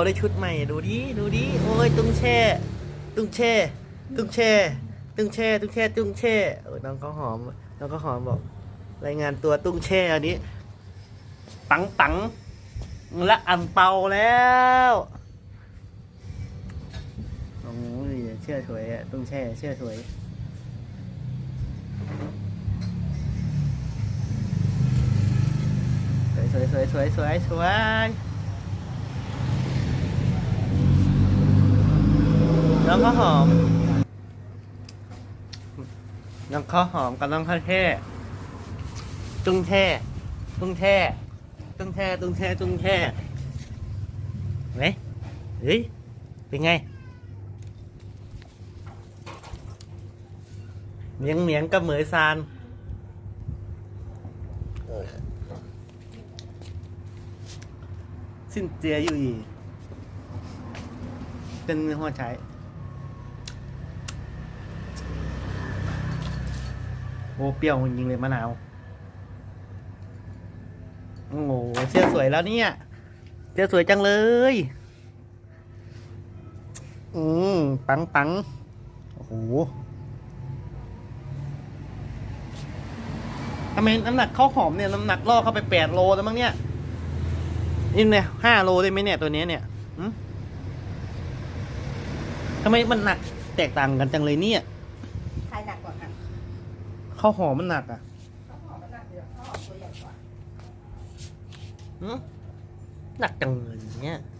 เขาได้ชุดใหม่ดูดิดูดิโอ้ยตุ้งแช่ ตุ้งแช่ ตุ้งแช่ ตุ้งแช่ ตุ้งแช่ ตุ้งแช่เออน้องเขาวหอมน้องเขาวหอมบอก รายงานตัวตุ้งแช่อันนี้ปังปังละอันเปาแล้วโอ้ยเชื่อถวยอะตุ้งแช่เชื่อถวยสวยสวยสวยสวยสวย น้องข้าวหอมน้องข้าวหอมกับน้องข้าวแช่ตุ้งแช่ตุ้งแช่ตุ้งแช่ตุ้งแช่ตุ้งแช่ไหนเฮ้ย เป็นไงเหมียงเหมียงกับเหมยซานสิ้นเจียอยู่อี เป็นหัวใช้ อ้เปรี้ยวจริงเลยมะนาว โอ้โหเสื้อสวยแล้วเนี่ย เสื้อสวยจังเลย อืมปังปังโอ้โหทำไมน้ำหนักข้าวหอมเนี่ยน้ำหนักล่อเข้าไปแปดโลแล้วมั้งเนี่ยนี่เนี่ยห้าโลได้ไหมเนี่ยตัวเนี้ยเนี่ยทำไมมันหนักแตกต่างกันจังเลยเนี่ย ใครหนักกว่ากัน ข้าวหอมมันหนักอะข้าวหอมมันหนักเยอะข้าวหอมตัวใหญ่กว่าหึหนักจังเลยเนี่ยข